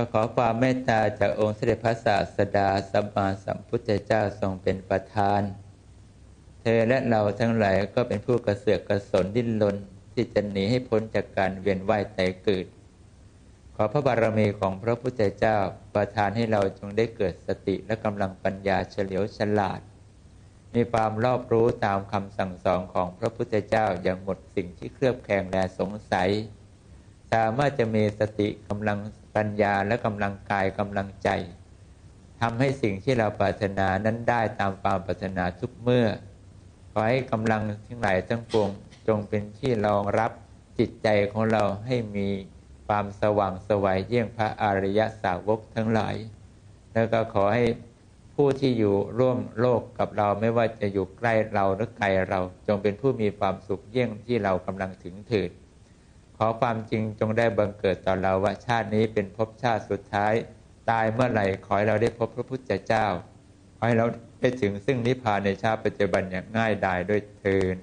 ก็ขอความเมตตาจากองค์เสด็จพระศาสดาสัมมาสัมพุทธเจ้าทรงเป็นประธาน เธอและเราทั้งหลายก็เป็นผู้กระเสือกกระสนดิ้นรนที่จะหนีให้พ้นจากการเวียนว่ายตายเกิด ขอพระบารมีของพระพุทธเจ้าประทานให้เราจงได้เกิดสติและกำลังปัญญาเฉลียวฉลาด มีความรอบรู้ตามคำสั่งสอนของพระพุทธเจ้าอย่างหมดสิ่งที่เคลือบแคลงและสงสัย สามารถจะมีสติกำลังปัญญาและกำลังกายกำลังใจทำให้สิ่งที่เราปรารถนานั้นได้ตามความปรารถนาทุกเมื่อ ขอให้กำลังทั้งหลายทั้งปวงจงเป็นที่รองรับจิตใจของเราให้มีความสว่างสวัยเยี่ยงพระอริยสาวกทั้งหลาย แล้วก็ขอให้ผู้ที่อยู่ร่วมโลกกับเราไม่ว่าจะอยู่ใกล้เราหรือไกลเรา จงเป็นผู้มีความสุขเยี่ยงที่เรากำลังถึงถิด ขอความจริงจงได้บังเกิดต่อเราว่าชาตินี้เป็นภพชาติสุดท้าย ตายเมื่อไหร่ขอให้เราได้พบพระพุทธเจ้า ขอให้เราได้ถึงซึ่งนิพพานในชาติปัจจุบันอย่างง่ายดายด้วยเทิน